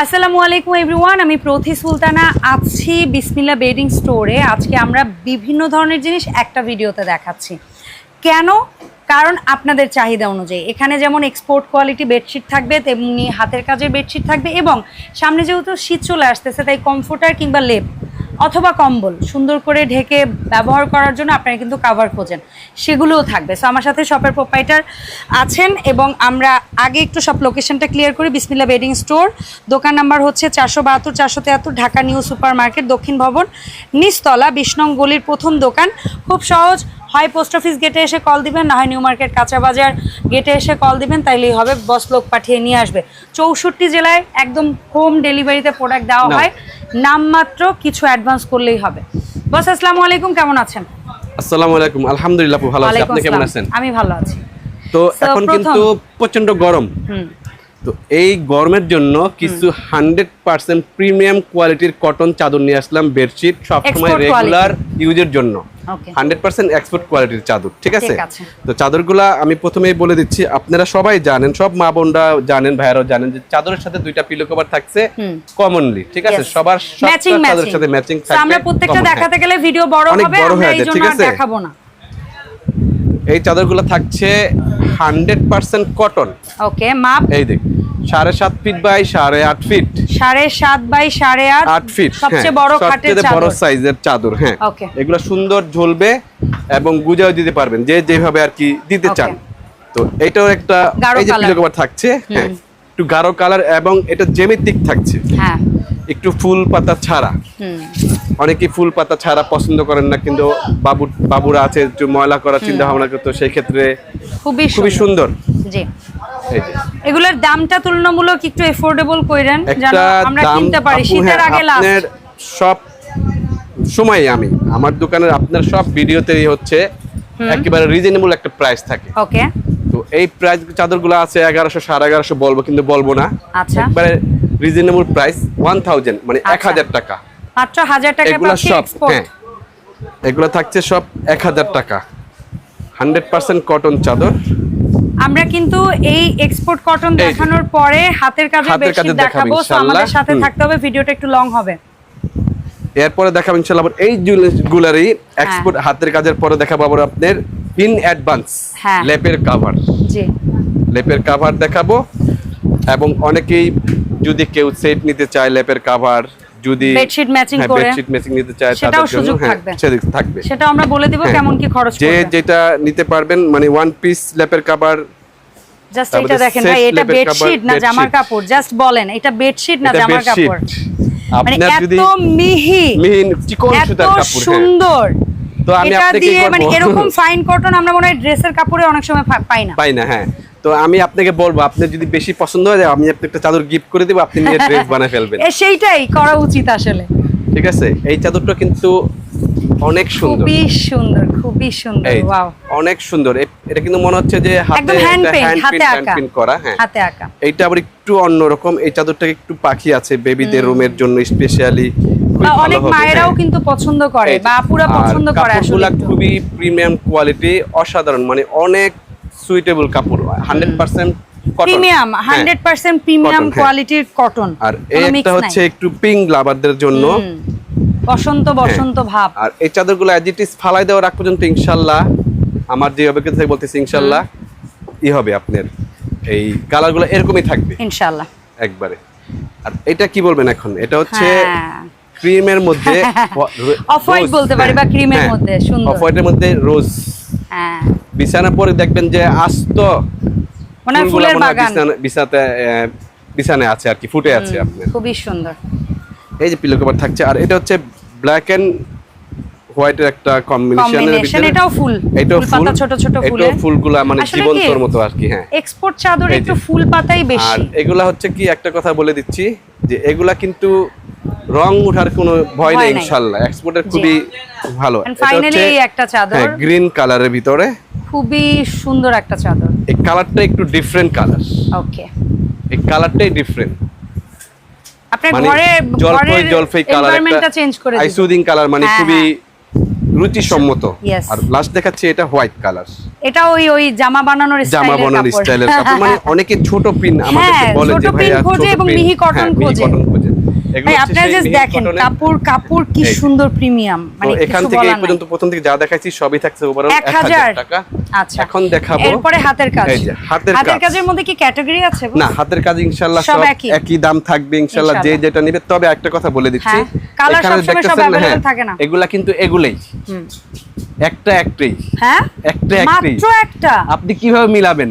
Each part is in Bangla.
আসসালামু আলাইকুম এভরিওয়ান আমি প্রথি সুলতানা আছি বিসমিল্লা বেডিং স্টোরে। আজকে আমরা বিভিন্ন ধরনের জিনিস একটা ভিডিওতে দেখাচ্ছি। কেন? কারণ আপনাদের চাহিদা অনুযায়ী। এখানে যেমন এক্সপোর্ট কোয়ালিটি বেডশিট থাকবে, তেমনি হাতের কাজের বেডশিট থাকবে এবং সামনে যেহেতু শীত চলে আসতেছে, তাই কমফোর্টার কিংবা লেপ অথবা কম্বল সুন্দর করে ঢেকে ব্যবহার করার জন্য আপনারা কিন্তু কাভার খোঁজেন। সেগুলোও থাকবে। সো আমার সাথে শপের প্রোপাইটার আছেন এবং আমরা আগে একটু সব লোকেশনটা ক্লিয়ার করি। বিসমিল্লা বেডিং স্টোর। দোকান নাম্বার হচ্ছে চারশো বাহাত্তর, চারশো তেহাত্তর, ঢাকা নিউ সুপার মার্কেট দক্ষিণ ভবন, নিচতলা, বিষ্ণং গলির প্রথম দোকান। খুব সহজ হয় পোস্ট অফিস গেটে এসে কল দিবেন না হয় নিউ মার্কেট কাঁচা বাজার গেটে এসে কল দিবেন তাইলেই হবে বস লোক পাঠিয়ে নিয়ে আসবে। চৌষট্টি জেলায় একদম হোম ডেলিভারিতে প্রোডাক্ট দেওয়া। হয় নামমাত্র কিছু অ্যাডভান্স করলেই হবে। বস আসসালামু আলাইকুম কেমন আছেন? আসসালামু আলাইকুম আলহামদুলিল্লাহ ভালো আছি। আপনি কেমন আছেন? আমি ভালো আছি। তো এখন কিন্তু প্রচণ্ড গরম। হুম। তো এই গরমের জন্য কিছু হান্ড্রেড পার্সেন্ট প্রিমিয়াম কোয়ালিটির কটন চাদর নিয়ে আসলাম বেডশিট সবসময় রেগুলার ইউজের জন্য। হান্ড্রেড পার্সেন্ট এক্সপোর্ট কোয়ালিটির চাদর ঠিক আছে? তো চাদরগুলা আমি প্রথমেই বলে দিচ্ছি আপনারা সবাই জানেন সব মা বোনরা জানেন ভাইয়ারাও জানেন যে চাদরের সাথে দুইটা পিলো কভার থাকছে কমনলি ঠিক আছে? সবার চাদরের সাথে ম্যাচিং থাকবে আমরা প্রত্যেকটা। দেখাতে গেলে ভিডিও বড় অনেক হবে বড় আমরা হয়ে এই জন্য ঠিক আছে? দেখাবো না। এই চাদরগুলো থাকছে হান্ড্রেড পার্সেন্ট কটন। ওকে মাপ? এই দেখ সাড়ে সাত ফিট বাই সাড়ে আট ফিট। সাড়ে সাত বাই সাড়ে আট আট ফিট সবচেয়ে বড় বড় সাইজের চাদর হ্যাঁ। এগুলো সুন্দর ঝুলবে এবং গুজাও দিতে পারবেন যে যেভাবে আর কি দিতে চান। তো এটাও একটা এই যে থাকছে হ্যাঁ একটু গাঢ় কালার এবং এটা জেমিতিক থাকছে। হ্যাঁ। একটু ফুল পাতা ছাড়া। হুম। অনেকেই ফুল পাতা ছাড়া পছন্দ করেন না কিন্তু বাবু বাবুরা আছে একটু ময়লা করার চিন্তা ভাবনা করতো সেই ক্ষেত্রে খুবই খুবই সুন্দর। জি। এগুলোর দামটা তুলনামূলক একটু এফোর্ডেবল কইরেন যেন আমরা কিনতে পারি। শীতের হ্যাঁ, আগে লাস্ট আপনার সব সময় আমি আমার দোকানের আপনার সব ভিডিওতেই হচ্ছে একেবারে রিজনেবল একটা প্রাইস থাকে। ওকে। তো এই প্রাইস চাদরগুলো আছে এগারোশো সাড়ে এগারোশো বলব কিন্তু বলব না। আচ্ছা। একবারে রিজনেবল প্রাইস ওয়ান থাউজেন্ড মানে এক আচ্ছা। হাজার টাকা। মাত্র হাজার টাকা এগুলো সব হ্যাঁ। এগুলো থাকছে সব এক হাজার টাকা। হান্ড্রেড পার্সেন্ট কটন চাদর। আমরা কিন্তু এই এক্সপোর্ট কটন দেখানোর পরে হাতের হাতের বেডশিট দেখাবো আমাদের সাথে থাকতে হবে ভিডিওটা একটু লং হবে। এরপরে দেখাবো ইনশাল্লাহ আবার এই গুলারই এক্সপোর্ট হাতের কাজের পরে দেখাবো আবার আপনার ইন অ্যাডভান্স হ্যাঁ। লেপের কাভার জি। লেপের কাভার দেখাবো। এবং অনেকেই যদি কেউ সেট নিতে চায় লেপের কাভার যদি বেডশিট হ্যাঁ, করে। bedsheet matching নিতে চায় সেটাও তাদের জন্য সুযোগ হ্যাঁ। সেদিক থাকবে সেটা আমরা বলে দিব হ্যাঁ। কেমন কি খরচ যে যেটা নিতে পারবেন মানে ওয়ান পিস লেপের কাভার জাস্ট এটা দেখেন ভাই এটা বেডশিট না জামার কাপড় জাস্ট বলেন এটা বেডশিট না জামার কাপড় মানে এত মিহি মিহিন চিকন সুতার কাপড় হ্যাঁ সুন্দর তো আমি আপনাকে কি মানে এরকম ফাইন কটন আমরা মনে হয় ড্রেসের কাপড়ে অনেক সময় পাই না। পাই না হ্যাঁ। তো আমি আপনাকে বলব আপনি যদি বেশি পছন্দ হয় আমি আপনাকে একটা চাদর গিফট করে দিব আপনি নিয়ে ড্রেস বানায় ফেলবেন। সেইটাই করা উচিত আসলে। ঠিক আছে? এই চাদরটা কিন্তু অনেক সুন্দর। খুবই সুন্দর খুবই সুন্দর ওয়াও অনেক সুন্দর। এটা কিন্তু মনে হচ্ছে যে হাতে হ্যান্ড পেইন্ট করা হ্যাঁ। হাতে আঁকা। এইটা আবার একটু অন্যরকম। এই চাদরটা একটু পাখি আছে বেবিদের রুমের জন্য স্পেশালি অনেক মায়েরাও কিন্তু পছন্দ করে বা আপুরা পছন্দ করে আসলে। খুবই প্রিমিয়াম কোয়ালিটি অসাধারণ মানে অনেক সুইটেবল কাপড় প্রিমিয়াম প্রিমিয়াম হ্যাঁ। কোয়ালিটির কটন আর এই হচ্ছে একটু পিঙ্ক লাভারদের জন্য। বসন্ত বসন্ত ভাব। আর এই চাদরগুলো অ্যাজ ইট ইজ ফালাই দেওয়ার আগ পর্যন্ত ইনশাল্লাহ আমার যে অভিজ্ঞতা থেকে বলতেছি ইনশাল্লাহ ই হবে আপনার। এই কালারগুলো এরকমই থাকবে। ইনশাআল্লাহ একবারে। আর এটা কি বলবেন এখন? এটা হচ্ছে হ্যাঁ। ক্রিমের মধ্যে অফ হোয়াইট বলতে পারি বা ক্রিমের মধ্যে, সুন্দর। অফ হোয়াইটের মধ্যে রোজ হ্যাঁ। বিছানা পরে দেখবেন যে আস্ত ওনার হয় ফুলের বাগান। বিছাতে বিছানায় আছে আর কি ফুটে আছে আপনি খুবই সুন্দর। এই যে পিলো কভার থাকছে আর এটা হচ্ছে ব্ল্যাক এন্ড হোয়াইটের একটা কম্বিনেশনের ভিতরে এটাও ফুল এটাও ফুল ফুল ছোট ছোট ফুলে। এটাও ফুলগুলা মানে জীবন্তর মতো আর কি হ্যাঁ। এক্সপোর্ট চাদর একটু ফুল পাতাই আর এগুলা হচ্ছে কি একটা কথা বলে দিচ্ছি যে এগুলা কিন্তু রং ওঠার কোনো ভয় ভয় নেই। নাই। এক্সপোর্টের খুবই ভালো। একটা চাদর। হ্যাঁ গ্রিন কালারের ভিতরে। খুবই সুন্দর একটা চাদর। এই কালারটা একটু ডিফারেন্ট কালার ওকে এই কালারটাই ডিফারেন্ট আপনার মানে ঘরে ঘরের জলপাই কালার এনভায়রনমেন্টটা চেঞ্জ করে আইসুদিং কালার মানে হ্যাঁ, খুবই রুচিসম্মত. আর লাস্ট দেখাচ্ছি এটা হোয়াইট কালার এটা ওই ওই জামা বানানোর জামা বানানোর স্টাইলের কাপড়। মানে অনেকে ছোট পিন আমাদের হ্যাঁ, বলে যে ভাই ছোট এবং পিন, মিহি কটন হ্যাঁ, মিহি কটন খোঁজে। আপনারা জাস্ট দেখেন কাপড় কাপড় কি সুন্দর প্রিমিয়াম মানে এখান থেকে এই পর্যন্ত প্রথম থেকে যা দেখাচ্ছি সবই থাকছে ওভারঅল 1000 টাকা। আচ্ছা। এখন দেখাবো। এরপরে হাতের কাজ। এই যে, হাতের হাতের কাজের মধ্যে কি ক্যাটাগরি আছে না হাতের কাজ ইনশাআল্লাহ সব একই? দাম থাকবে ইনশাআল্লাহ যে যেটা নেবে। তবে একটা কথা বলে দিচ্ছি। হ্যাঁ, সবসময় সব দেখতেছেন, হ্যাঁ, থাকে না। এগুলা কিন্তু এগুলাই। একটা একটাই। হ্যাঁ? একটা একটাই। মাত্র একটা। আপনি কীভাবে মিলাবেন?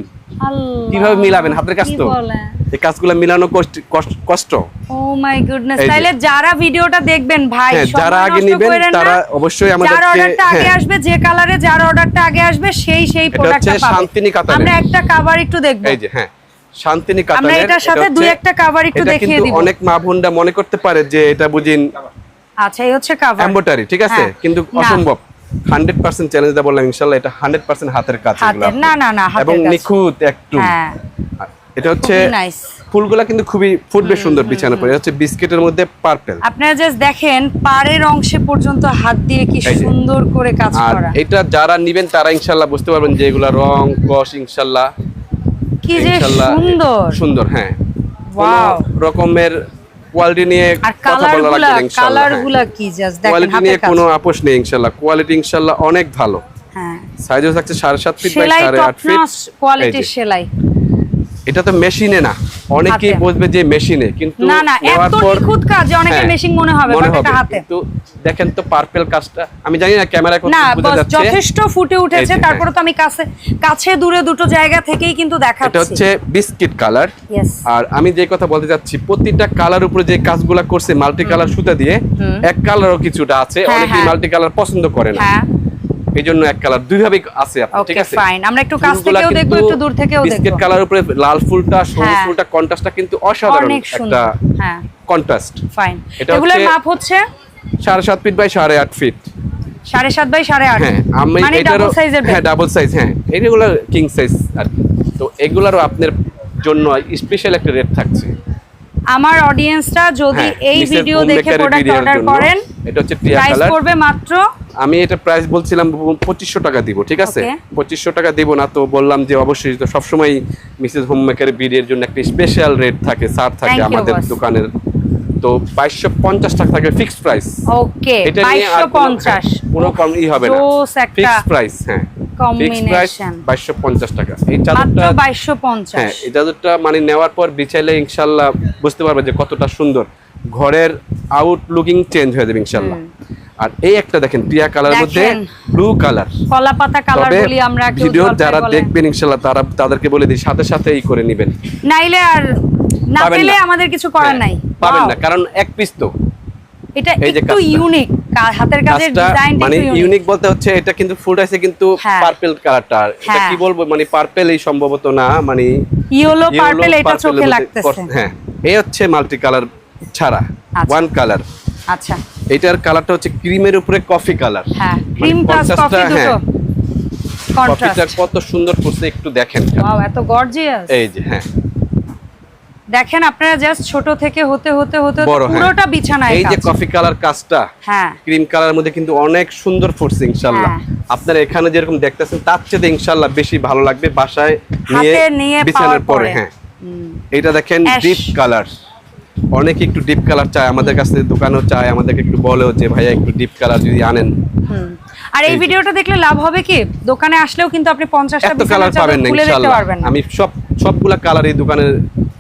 কীভাবে মিলাবেন হাতের কাজ তো? এই কাজগুলো মিলানো কষ্ট- কষ্ট- কষ্ট। ও মাই গুডনেস তাহলে যারা ভিডিওটা দেখবেন ভাই হ্যাঁ, যারা আগে নষ্ট নিবেন, কইরেন না। তারা অবশ্যই যার অর্ডারটা আগে হ্যাঁ। আসবে যে কালারে যার অর্ডারটা আগে আসবে সেই সেই প্রোডাক্টটা। আমরা একটা কভার একটু দেখব। এই যে হ্যাঁ আমরা এটার সাথে দুই একটা একটু দেখিয়ে দিব। অনেক মা বোনরা মনে করতে পারে যে এটা বুঝিন আচ্ছা এই হচ্ছে কভার এম্বোটারি ঠিক আছে? হ্যাঁ। কিন্তু অসম্ভব। হান্ড্রেড পার্সেন্ট চ্যালেঞ্জ দা বললাম ইনশাল্লাহ এটা হান্ড্রেড পার্সেন্ট হাতের কাজ। না, না, না, এবং নিখুঁত একটু। হ্যাঁ। এটা হচ্ছে ফুলগুলা কিন্তু খুবই ফুটবে সুন্দর বিছানা হচ্ছে বিস্কিটের মধ্যে পার্পেল আপনারা জাস্ট দেখেন পাড়ের অংশে পর্যন্ত হাত দিয়ে কি সুন্দর করে কাজ করা। এটা যারা নিবেন তারা ইনশাল্লাহ বুঝতে পারবেন যে এগুলা রং কস ইনশাল্লাহ। কি যে সুন্দর। সুন্দর হ্যাঁ. কোনো রকমের কোয়ালিটি নিয়ে কথা বলা লাগবে ইনশাআল্লাহ হ্যাঁ। কি? জাস্ট দেখেন কোয়ালিটি নিয়ে কোনো আপোষ নেই ইনশাল্লাহ কোয়ালিটি ইনশাল্লাহ অনেক ভালো। হ্যাঁ। সাইজও থাকছে সাড়ে সাত ফিট বাই সেলাই সাড়ে টপ আট ফিট কোয়ালিটি সেলাই। এটা তো মেশিনে না। অনেকেই। বুঝবে যে মেশিনে কিন্তু না না এত নিখুঁত কাজ যে অনেকের হ্যাঁ, মেশিন মনে হবে বাট এটা হাতে। কিন্তু দেখেন তো পার্পেল কাজটা আমি জানি না ক্যামেরায় কত না বোঝা যাচ্ছে। যথেষ্ট ফুটে উঠেছে তারপরে তো আমি কাছে কাছে দূরে দুটো জায়গা থেকেই কিন্তু দেখাচ্ছি। এটা হচ্ছে বিস্কিট কালার. আর আমি যে কথা বলতে চাচ্ছি প্রতিটা কালার উপরে যে কাজগুলা করছে মাল্টি কালার সুতা দিয়ে এক কালারও কিছুটা আছে। হ্যাঁ, অনেকেই হ্যাঁ। মাল্টি কালার পছন্দ করে না। হ্যাঁ। এই জন্য এক কালার দুইভাবে আছে আপনার ঠিক আছে? ফাইন আমরা একটু কাছ থেকেও দেখব একটু দূর থেকেও বিস্কিট কালার উপরে লাল ফুলটা সবুজ হ্যাঁ। ফুলটা কন্ট্রাস্টটা কিন্তু অসাধারণ একটা হ্যাঁ। কন্ট্রাস্ট ফাইন এটা এগুলোর মাপ হচ্ছে? ফিট বাই সাড়ে আট ফিট সাড়ে সাত বাই সাড়ে আট। হ্যাঁ আমি মানে ডাবল সাইজের হ্যাঁ ডাবল সাইজ হ্যাঁ। এইগুলো কিং সাইজ আর তো এগুলারও আপনার জন্য স্পেশাল একটা রেট থাকছে। আমার অডিয়েন্সটা যদি হ্যাঁ, এই ভিডিও দেখে প্রোডাক্ট অর্ডার করেন এটা হচ্ছে টিয়া প্রাইস কালার পড়বে মাত্র আমি এটা প্রাইস বলছিলাম পঁচিশশো টাকা দিব ঠিক আছে? পঁচিশশো টাকা দিব না তো বললাম যে অবশ্যই তো সবসময় মিসেস হোম মেকারের বিডের জন্য একটা স্পেশাল রেট থাকে ছাড় থাকে আমাদের দোকানের। তো বাইশশো পঞ্চাশ টাকা থাকে ফিক্সড প্রাইস ওকে এটা নিয়ে আর কোনো- কম ই হবে না। ফিক্সড প্রাইস হ্যাঁ। বাইশশো পঞ্চাশ টাকা। এই চাদরটা বাইশশো পঞ্চাশ। হ্যাঁ এই চাদরটা মানে নেওয়ার পর বিছাইলে ইনশাল্লাহ বুঝতে পারবে যে কতটা সুন্দর। ঘরের আউট লুকিং চেঞ্জ হয়ে যাবে ইনশাল্লাহ। আর এই একটা দেখেন টিয়া কালার মধ্যে ব্লু কালার কলা পাতা কালার বলি আমরা ভিডিও যারা দেখবেন ইনশাল্লাহ তারা তাদেরকে বলে দিই সাথে সাথে এই করে নেবেন। নাইলে আর না পেলে আমাদের কিছু করার হ্যাঁ, নাই। পাবেন না কারণ এক পিস তো। এটা একটু ইউনিক হাতের কাজের কাজটা ডিজাইনটা মানে ইউনিক বলতে হচ্ছে এটা কিন্তু ফুড আছে কিন্তু হ্যাঁ। পার্পল কালারটা এটা হ্যাঁ। কি বলব? মানে পার্পল এই সম্ভবত না মানে ইয়েলো পার্পল এটা চোখে লাগতেছে। হ্যাঁ এই হচ্ছে মাল্টি কালার ছাড়া। ওয়ান কালার আচ্ছা। এটার কালারটা হচ্ছে ক্রিমের উপরে কফি কালার। হ্যাঁ ক্রিম প্লাস কফি দুটো। কফিটা কত সুন্দর করছে একটু দেখেন। ওয়াও এত গর্জিয়াস এই যে হ্যাঁ। দেখেন আপনারা জাস্ট ছোট থেকে হতে হতে হতে হ্যাঁ। পুরোটা বিছানায় এই যে কফি কালার কাজটা হ্যাঁ। ক্রিম কালার মধ্যে কিন্তু অনেক সুন্দর ফুটছে ইনশাল্লাহ। হ্যাঁ। আপনারা এখানে যেরকম দেখতেছেন তার চেয়ে ইনশাল্লাহ বেশি ভালো লাগবে বাসায় নিয়ে বিছানার পরে। হ্যাঁ। এটা দেখেন। ডিপ কালার অনেকে একটু ডিপ কালার চায় আমাদের কাছে দোকানেও চায় আমাদেরকে একটু বলেও যে ভাইয়া একটু ডিপ কালার যদি আনেন। আর এই ভিডিওটা দেখলে লাভ হবে কি? দোকানে আসলেও কিন্তু আপনি পঞ্চাশটা এত কালার পাবেন না না। আমি সব সবগুলা কালার এই দোকানে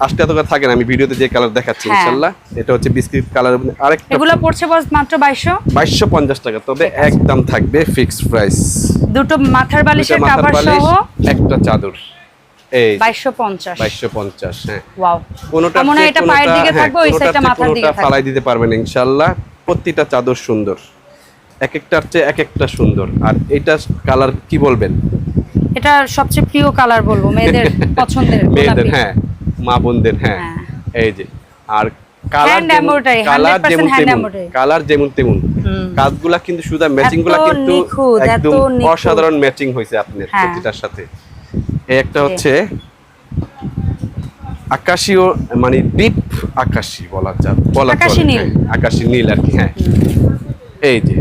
আসতে এত থাকে না আমি ভিডিওতে যে কালার দেখাচ্ছি হ্যাঁ। ইনশাল্লাহ। এটা হচ্ছে বিস্কিট কালার আরেকটা এগুলো পড়ছে বস মাত্র বাইশশো? বাইশশো পঞ্চাশ টাকা তবে একদম থাকবে ফিক্সড প্রাইস দুটো মাথার বালিশের কাভার সহ? একটা চাদর। ফালাই দিতে পারবেন ইনশাল্লাহ। প্রতিটা চাদর সুন্দর। এক একটার চেয়ে এক একটা সুন্দর। আর এটা কালার কি বলবেন? এটা সবচেয়ে প্রিয় কালার বলব মেয়েদের পছন্দের মেয়েদের হ্যাঁ মা বোনদের হ্যাঁ। হ্যাঁ। এই যে আর কালার কালার যেমন তেমন কালার যেমন তেমন। কাজগুলা কিন্তু শুধু ম্যাচিংগুলা কিন্তু একদম অসাধারণ ম্যাচিং হয়েছে আপনার হ্যাঁ। প্রতিটার সাথে। এই একটা হচ্ছে আকাশীয় মানে ডিপ আকাশী বলা যা বলা আকাশী নীল। হ্যাঁ, আকাশী নীল আর কি হ্যাঁ। এই যে।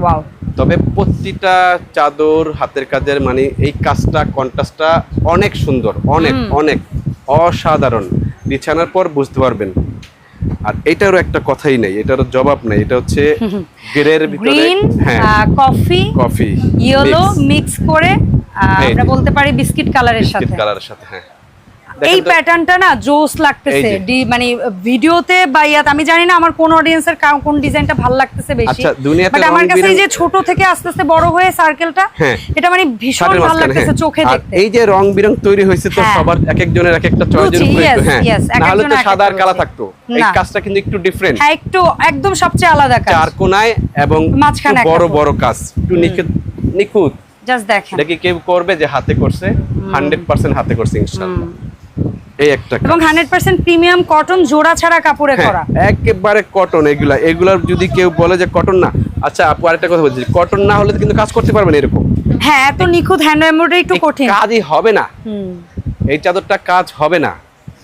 ওয়াও। তবে প্রতিটা চাদর হাতের কাজের মানে এই কাজটা কন্ট্রাস্টটা অনেক সুন্দর অনেক অনেক অসাধারণ। বিছানার পর বুঝতে পারবেন। আর এটারও একটা কথাই নেই এটারও জবাব নেই এটা হচ্ছে গ্রের ভিতরে হ্যাঁ। কফি কফি ইয়েলো মিক্স করে আমরা যে। বলতে পারি বিস্কিট কালারের সাথে। বিস্কিট কালারের সাথে হ্যাঁ। এই প্যাটার্নটা না জোস লাগতেছে। ডি মানে ভিডিওতে বা ইয়াত আমি জানি না আমার কোন অডিয়েন্সের কোন ডিজাইনটা ভালো লাগতেছে বেশি। আচ্ছা, দুনিয়াতে বাট আমার কাছে এই যে ছোট থেকে আস্তে আস্তে বড় হয়ে সার্কেলটা হ্যাঁ। এটা মানে ভীষণ ভালো লাগতেছে হ্যাঁ। চোখে দেখতে। এই যে রং বিরং তৈরি হয়েছে তো হ্যাঁ। সবার এক একজনের এক একটা রুচি, উপরে হ্যাঁ। yes, এক না হলে তো সাদা আর কালা। থাকতো। এই কাজটা কিন্তু একটু ডিফারেন্ট হ্যাঁ একটু একদম সবচেয়ে আলাদা কাজ। চার কোনায় এবং মাঝখানে বড় বড় কাজ। একটু নিখুঁত নিখুঁত। জাস্ট দেখেন। এটা কি কেউ করবে যে হাতে করছে? হান্ড্রেড পার্সেন্ট হাতে করছে ইনশাল্লাহ এই একটা এবং হান্ড্রেড পার্সেন্ট প্রিমিয়াম কটন জোড়া ছাড়া কাপড়ে হ্যাঁ, করা। একেবারে কটন এগুলা। এগুলার যদি কেউ বলে যে কটন না আচ্ছা আপু আরেকটা কথা বলছি কটন না হলে কিন্তু কাজ করতে পারবেন এরকম। হ্যাঁ এত নিখুঁত হ্যান্ড এমব্রয়ডারি একটু কঠিন। কাজই হবে না। এই চাদরটা কাজ হবে না।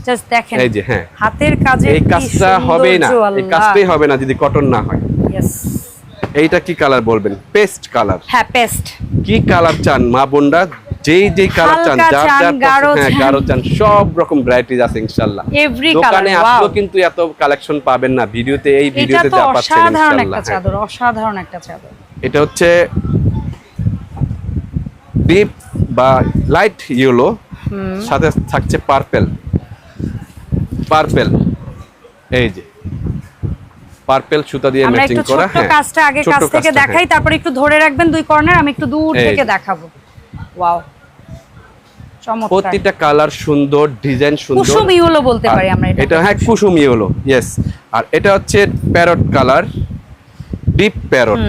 জাস্ট দেখেন এই যে হ্যাঁ। হাতের কাজে এই কাজটা হবেই না। এই কাজটাই হবে না যদি কটন না হয়। এইটা কি কালার বলবেন? পেস্ট কালার হ্যাঁ পেস্ট কি কালার চান মা বোনরা? যেই যেই কালার চান যার যার হ্যাঁ। গাঢ় চান সব রকম ভ্যারাইটিজ আছে ইনশাআল্লাহ। দোকানে আসলেও কিন্তু এত কালেকশন পাবেন না ভিডিওতে এই ভিডিওতে যা পাচ্ছেন অসাধারণ একটা হ্যাঁ। চাদর অসাধারণ একটা চাদর। এটা হচ্ছে ডিপ বা লাইট ইয়েলো সাথে থাকছে পার্পেল পার্পেল এই যে। পার্পেল সুতা দিয়ে ম্যাচিং একটু করা। ছোট্ট কাজটা আগে কাছ থেকে দেখাই হ্যাঁ। তারপর একটু ধরে রাখবেন দুই কর্নার আমি একটু দূর থেকে দেখাবো। ওয়াও চমৎকার। প্রতিটা কালার সুন্দর ডিজাইন সুন্দর। কুসুম ইউলো বলতে পারি আমরা এটা এটা হ্যাঁ কুসুম ইয়েলো ইয়েস আর এটা হচ্ছে প্যারট কালার ডিপ প্যারট।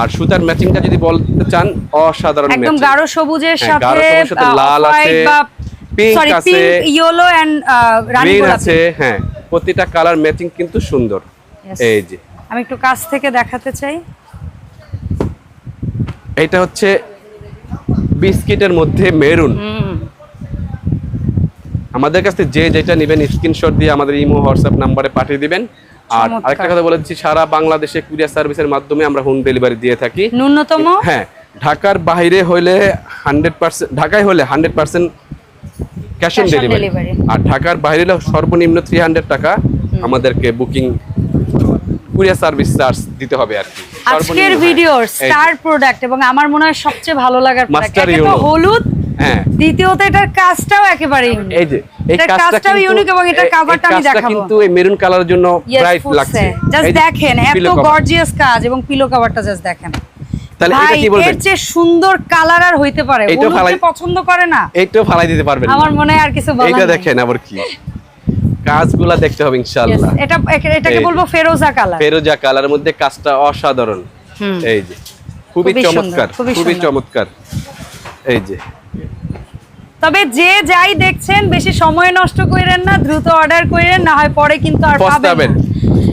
আর সুতার ম্যাচিংটা যদি বলতে চান অসাধারণ একদম matching। গাঢ় সবুজের হ্যাঁ, সাথে গাঢ় সবুজের সাথে লাল আছে, সরি আছে, পিঙ্ক ইয়েলো এন্ড রানী আছে হ্যাঁ। প্রতিটা কালার ম্যাচিং কিন্তু সুন্দর. এই যে। আমি একটু কাছ থেকে দেখাতে চাই। এটা হচ্ছে বিস্কিটের মধ্যে মেরুন। আমাদের কাছ যে যেটা নেবেন স্ক্রিনশট দিয়ে আমাদের ইমো হোয়াটসঅ্যাপ নাম্বারে পাঠিয়ে দিবেন। আর আরেকটা কথা বলে দিচ্ছি সারা বাংলাদেশে কুরিয়ার সার্ভিসের মাধ্যমে আমরা হোম ডেলিভারি দিয়ে থাকি। ন্যূনতম? হ্যাঁ ঢাকার বাইরে হলে হান্ড্রেড পার্সেন্ট ঢাকায় হলে hundred percent cash on delivery. আর ঢাকার বাইরে হলে সর্বনিম্ন থ্রি হান্ড্রেড টাকা আমাদেরকে বুকিং কুরিয়ার সার্ভিস চার্জ দিতে হবে আর কি। আজকের। ভিডিওর স্টার প্রোডাক্ট এবং আমার মনে হয় সবচেয়ে ভালো লাগার প্রোডাক্ট তো হলুদ হ্যাঁ। দ্বিতীয়ত এটার কাজটাও একেবারে এই যে এই কাজটাও unique এবং এটার আমি দেখাবো। কিন্তু এই মেরুন কালারের জন্য ব্রাইট লাগছে। যে দেখেন এত গর্জিয়াস কাজ এবং পিলো কভারটা জাস্ট দেখেন। তাহলে এটা ভাই কি বলবেন? এর চেয়ে সুন্দর কালার আর হইতে পারে। হলুদ পছন্দ করে না। এইটাও ফালাই দিতে পারবেন। আমার মনে হয় আর কিছু বলার দেখেন আবার কি। কাজগুলা দেখতে হবে ইনশাআল্লাহ। এটা এটাকে বলব ফেরোজা কালার। ফেরোজা কালারের মধ্যে কাজটা অসাধারণ। এই যে খুবই চমৎকার খুবই চমৎকার। এই যে। তবে যে যাই দেখছেন বেশি সময় নষ্ট করেন না দ্রুত অর্ডার করেন না হয় পরে কিন্তু আর পাবেন।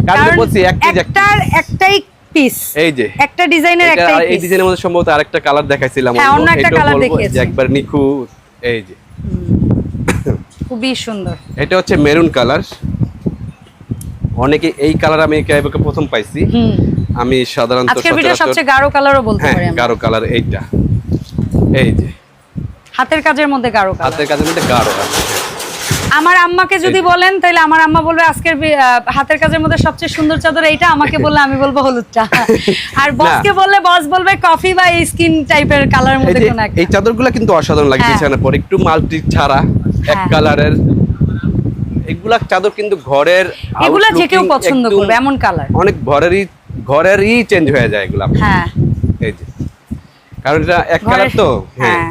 কারণ বলছি এক একটার একটাই পিস এই যে। একটা ডিজাইনের একটাই আর এই ডিজাইনের মধ্যে সম্ভবত আরেকটা কালার দেখাইছিলাম হ্যাঁ, অন্য একটা কালার দেখিয়েছি। একবার নিখুঁত এই যে। খুবই সুন্দর। এটা হচ্ছে মেরুন কালার। অনেকে এই কালার আমি একে প্রথম পাইছি। আমি সাধারণত আজকের ভিডিও সবচেয়ে গাঢ় কালারও বলতে হ্যাঁ পারি আমরা। গাঢ় কালার এইটা। এই যে। হাতের কাজের মধ্যে গাঢ় কালার। হাতের কাজের মধ্যে গাঢ় আছে আমার আম্মাকে যদি বলেন তাহলে আমার আম্মা বলবে আজকের হাতের কাজের মধ্যে সবচেয়ে সুন্দর চাদর এইটা আমাকে বললে আমি বলব হলুদটা। আর বসকে বললে বস বলবে কফি বা এই স্কিন টাইপের কালারের এই মধ্যে কোন একটা। এই চাদরগুলো কিন্তু অসাধারণ লাগে হ্যাঁ। বিছানার পর একটু মাল্টি ছাড়া। এক হ্যাঁ। কালারের এগুলা চাদর কিন্তু ঘরের এগুলা যে কেউ পছন্দ করবে এমন কালার অনেক ঘরেরই ঘরেরই চেঞ্জ হয়ে যায় এগুলা। হ্যাঁ। এই যে। কারণ এটা এক কালার তো হ্যাঁ। হ্যাঁ।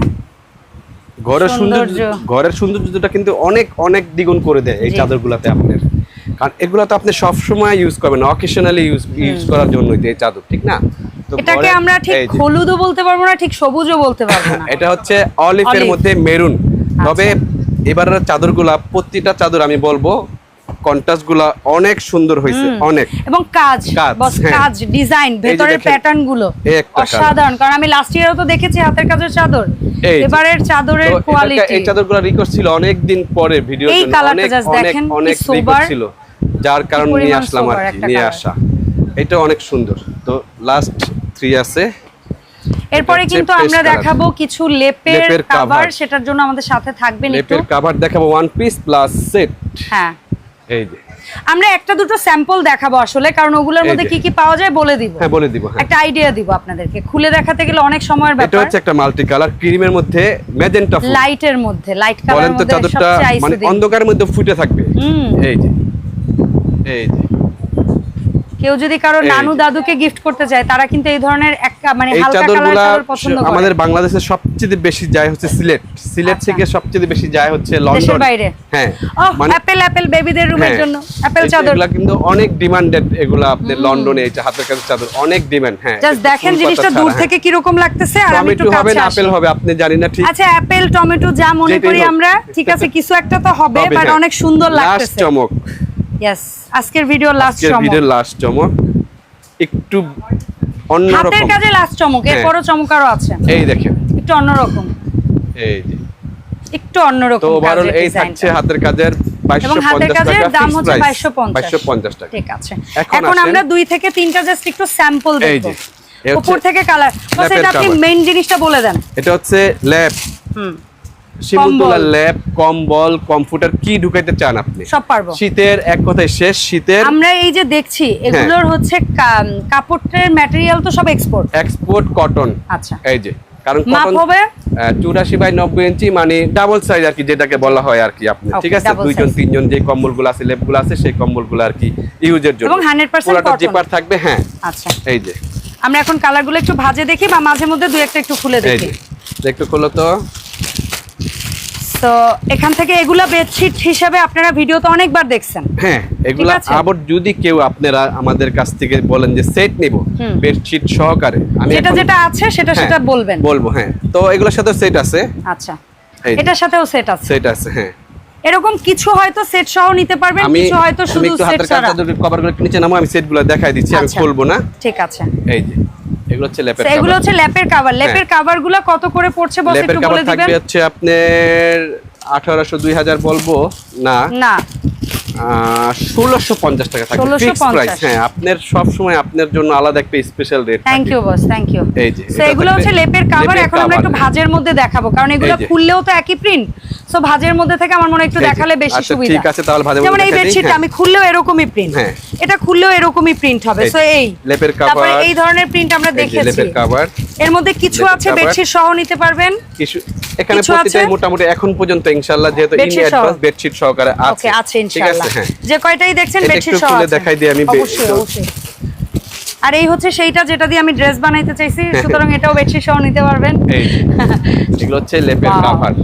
ঘরের সৌন্দর্য। ঘরের সৌন্দর্যটা কিন্তু অনেক অনেক দ্বিগুণ করে দেয় এই। চাদরগুলাতে আপনার। কারণ এগুলো তো আপনি সব সময় ইউজ করবেন অকেশনালি ইউজ ইউজ করার জন্য এই চাদর ঠিক না? তো এটাকে আমরা ঠিক। হলুদও বলতে পারব না ঠিক সবুজও বলতে পারব না। এটা হচ্ছে অলিভের মধ্যে মেরুন তবে এবারের চাদরগুলা প্রতিটা চাদর আমি বলব কন্ট্রাস্টগুলা অনেক সুন্দর হয়েছে অনেক। এবং কাজ কাজ, বস হ্যাঁ। ডিজাইন ভেতরের প্যাটার্নগুলো। অসাধারণ। কারণ আমি লাস্ট ইয়ারও তো দেখেছি হাতের কাজের চাদর। এবারের চাদরের কোয়ালিটি এই চাদরগুলো ছিল অনেক দিন পরে ভিডিও এই অনেক দেখেন, অনেক sober। ছিল যার কারণ নিয়ে আসলাম আর আসা। এটা অনেক সুন্দর। তো লাস্ট থ্রি আছে। এরপরে কিন্তু আমরা দেখাবো কিছু লেপের কাভার। সেটার জন্য আমাদের সাথে থাকবেন একটু। লেপের কাভার দেখাবো ওয়ান পিস প্লাস সেট হ্যাঁ। এই যে। আমরা একটা দুটো স্যাম্পল দেখাবো আসলে কারণ ওগুলোর মধ্যে কি কি পাওয়া যায় বলে দিব। হ্যাঁ বলে দিব হ্যাঁ। একটা আইডিয়া দিব আপনাদেরকে। খুলে দেখাতে গেলে অনেক সময়ের এটা হচ্ছে একটা মাল্টি কালার ক্রিমের মধ্যে ম্যাজেন্টা লাইটের মধ্যে লাইট কালার মধ্যে চাদরটা মানে অন্ধকারের মধ্যে ফুটে থাকবে। হুম। এই যে। এই যে। কেউ যদি কারও নানু। দাদুকে গিফট করতে চায় তারা কিন্তু এই ধরনের একটা মানে হালকা কালার চাদর পছন্দ করে আমাদের বাংলাদেশে সবচেয়ে বেশি যায় হচ্ছে সিলেট সিলেট আচ্ছা। থেকে সবচেয়ে বেশি যায় হচ্ছে লন্ডন বাইরে? হ্যাঁ অ্যাপেল অ্যাপেল বেবিদের রুমের জন্য অ্যাপেল চাদর এগুলা কিন্তু অনেক ডিমান্ডেড এগুলা আপনার লন্ডনে এই হাতের কাছে চাদর অনেক ডিমান্ড হ্যাঁ জাস্ট দেখেন জিনিসটা দূর থেকে কি রকম লাগতেছে আর। আমি একটু হবে কাছে না। আপেল হবে আপনি জানি না ঠিক আচ্ছা অ্যাপেল টমেটো যা মনে করি আমরা ঠিক আছে কিছু একটা তো হবে বাট হ্যাঁ। অনেক সুন্দর লাগতেছে চমক ইয়েস আজকের ভিডিও লাস্ট চমক। ভিডিওর লাস্ট চমক। একটু হাতের কাজে লাস্ট চমক হ্যাঁ। এরপরও চমক আরও আছে। এই দেখেন। একটু অন্যরকম। এই যে। একটু অন্যরকম তো ওভারঅল এই থাকছে হাতের কাজের এবং 2250 হাতের কাজের দাম হচ্ছে বাইশশো পঞ্চাশ। 2250 টাকা। ঠিক আছে। এখন আমরা দুই থেকে তিনটা জাস্ট একটু স্যাম্পল দেখব। উপর থেকে কালার বাস এটা আপনি। মেইন জিনিসটা বলে দেন। এটা হচ্ছে ল্যাব হুম। শিমুলতলা কম্বল। ল্যাব কম্বল কম্পিউটার কি ঢুকাইতে চান আপনি? সব পারব। শীতের এক কথায় শেষ শীতের। আমরা এই যে দেখছি এগুলোর হচ্ছে কাপড়ের ম্যাটেরিয়াল তো সব এক্সপোর্ট এক্সপোর্ট কটন আচ্ছা। এই যে কারণ মাপ হবে? চুরাশি বাই নব্বই ইঞ্চি মানে ডাবল সাইজ আর কি যেটাকে বলা হয় আর কি আপনি। ঠিক আছে? দুইজন তিনজন যে কম্বলগুলো আছে লেপগুলো আছে সেই কম্বলগুলো আর কি ইউজের জন্য। এবং 100% পুরোটা জিপার থাকবে হ্যাঁ। আচ্ছা। এই যে। আমরা এখন কালারগুলো একটু ভাজে দেখি বা মাঝে মধ্যে দুই একটা একটু খুলে দেখি। একটু খোলো তো। তো এখান থেকে এগুলা বেডশিট হিসেবে আপনারা ভিডিওতে অনেকবার দেখছেন। হ্যাঁ এগুলা আবার যদি কেউ আপনারা আমাদের কাছ থেকে বলেন যে সেট নিব বেডশিট সহকারে আমি যেটা যেটা আছে সেটা হ্যাঁ, সেটা বলবেন। বলব হ্যাঁ। তো এগুলোর সাথে সেট আছে। আচ্ছা। এটার সাথেও সেট আছে। সেট আছে হ্যাঁ। এরকম কিছু হয়তো সেট সহ নিতে পারবেন কিছু হয়তো আমি একটু হাতের ছাড়া। কাছে কভারগুলো নিচে নামো আমি সেটগুলো দেখাই দিচ্ছি আমি আচ্ছা। খুলবো না। ঠিক আছে। এই যে। এগুলো হচ্ছে ল্যাপের কভার এগুলো হচ্ছে ল্যাপের কাভার ল্যাপের কভারগুলো কত করে পড়ছে বস ল্যাপের একটু বলে দিবেন? থাকবে হচ্ছে আপনার আঠারোশো দুই হাজার বলব? না। না। ষোলোশো পঞ্চাশ টাকা থাকবে। 1650 ফিক্স প্রাইস হ্যাঁ আপনার সব সময় আপনার জন্য আলাদা একটা special rate thank you boss thank you এই যে, এগুলো হচ্ছে লেপের কাভার এখন আমরা একটু। ভাজের মধ্যে দেখাবো কারণ এগুলো খুললেও তো একই প্রিন্ট সো ভাজের মধ্যে থেকে আমার মনে একটু দেখালে বেশি আচ্ছা, সুবিধা। ঠিক আছে, তাহলে ভাজের যেমন এই বেডশিটটা হ্যাঁ। আমি খুললেও এরকমই প্রিন্ট হ্যাঁ। এটা খুললেও এরকমই প্রিন্ট হবে। সো এই। লেপের তারপরে cover, এই ধরনের প্রিন্ট আমরা দেখেছি। লেপের কাভার এর মধ্যে কিছু আছে বেডশিট সহ নিতে পারবেন। কিছু এখানে প্রতিটাই মোটামুটি এখন পর্যন্ত ইনশাআল্লাহ যেহেতু ইন অ্যাডভান্স বেডশিট সহকারে আছে। ওকে আছে? ইনশাআল্লাহ। যে কয়টাই দেখছেন বেডশিট সহ আছে। দেখাই দিই আমি অবশ্যই আর এই হচ্ছে সেইটা যেটা দিয়ে আমি ড্রেস বানাইতে চাইছি সুতরাং এটাও বেডশিট সহ নিতে পারবেন। এই এগুলো হচ্ছে লেপের. কাভার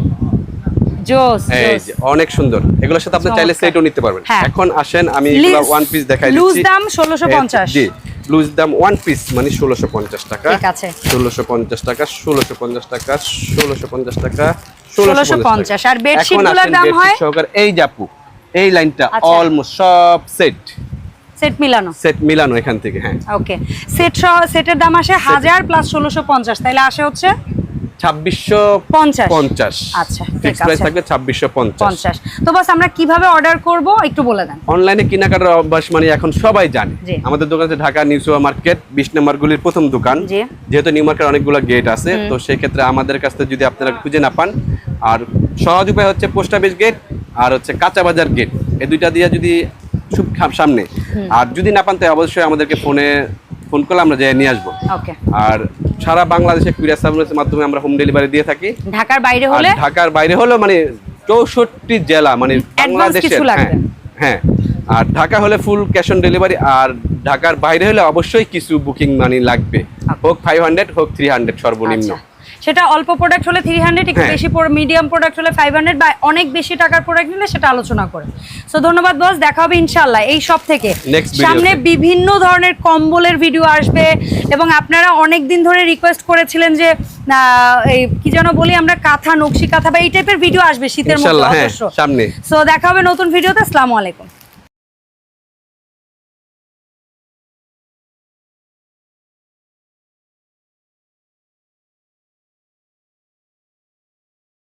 জোস এই অনেক সুন্দর। এগুলোর সাথে আপনি চাইলে সেটও নিতে পারবেন। হ্যাঁ। এখন আসেন আমি এগুলো ওয়ান পিস দেখাই দিচ্ছি। লুজ দাম ষোলোশো পঞ্চাশ। জি লুজ দাম ওয়ান পিস মানে ষোলোশো পঞ্চাশ টাকা। ঠিক আছে। ষোলোশো পঞ্চাশ টাকা ষোলোশো পঞ্চাশ টাকা ষোলোশো পঞ্চাশ টাকা 1650 আর bedsheet এখনগুলোর আসেন দাম হয়? সহকারে। এই জাপু এই লাইনটা আচ্ছা। অলমোস্ট সব সেট সেট মিলানো। সেট মিলানো এখান থেকে হ্যাঁ। ওকে সেট সেটের দাম আসে হাজার প্লাস ষোলোশো পঞ্চাশ তাইলে আসে হচ্ছে? ছাব্বিশশো পঞ্চাশ। পঞ্চাশ। আচ্ছা, ঠিক ফিক্স প্রাইস আছে। থাকবে ছাব্বিশশো পঞ্চাশ। পঞ্চাশ। তো বাস আমরা কীভাবে অর্ডার করব একটু বলে দেন। অনলাইনে কেনাকাটার অভ্যাস মানে এখন সবাই জানে। আমাদের দোকান হচ্ছে ঢাকা নিউ সুপার মার্কেট বিশ নম্বর গুলির প্রথম দোকান। জি। যেহেতু নিউ মার্কেট অনেকগুলো গেট আছে তো সেই ক্ষেত্রে আমাদের কাছ থেকে যদি আপনারা খুঁজে না পান আর সহজ উপায় হচ্ছে পোস্ট অফিস গেট আর হচ্ছে কাঁচা বাজার গেট এই দুইটা দিয়ে যদি সামনে। আর যদি না পান তাই অবশ্যই আমাদেরকে ফোনে ফোন করলে আমরা যাই নিয়ে আসব। আর সারা বাংলাদেশে কুরিয়ার সার্ভিসের মাধ্যমে আমরা হোম ডেলিভারি দিয়ে থাকি। ঢাকার বাইরে হলে? ঢাকার বাইরে হলো মানে চৌষট্টি জেলা মানে বাংলাদেশের হ্যাঁ, হ্যাঁ। আর ঢাকা হলে ফুল ক্যাশ অন ডেলিভারি আর ঢাকার বাইরে হলে অবশ্যই কিছু বুকিং মানি লাগবে। হোক ফাইভ হান্ড্রেড হোক থ্রি হান্ড্রেড সর্বনিম্ন। আচ্ছা। সেটা অল্প প্রোডাক্ট হলে থ্রি হান্ড্রেড একটু হ্যাঁ। বেশি মিডিয়াম প্রোডাক্ট হলে ফাইভ হান্ড্রেড বা অনেক বেশি টাকার প্রোডাক্ট নিলে সেটা আলোচনা করে। সো ধন্যবাদ বস দেখা হবে ইনশাল্লাহ এই সব থেকে। সামনে বিভিন্ন ধরনের কম্বলের ভিডিও আসবে এবং আপনারা অনেক দিন ধরে রিকোয়েস্ট করেছিলেন যে এই কি যেন বলি আমরা কাঁথা নকশি কাঁথা বা এই টাইপের ভিডিও আসবে শীতের মধ্যে হ্যাঁ অবশ্য সামনে। সো দেখা হবে নতুন ভিডিওতে আসসালামু আলাইকুম।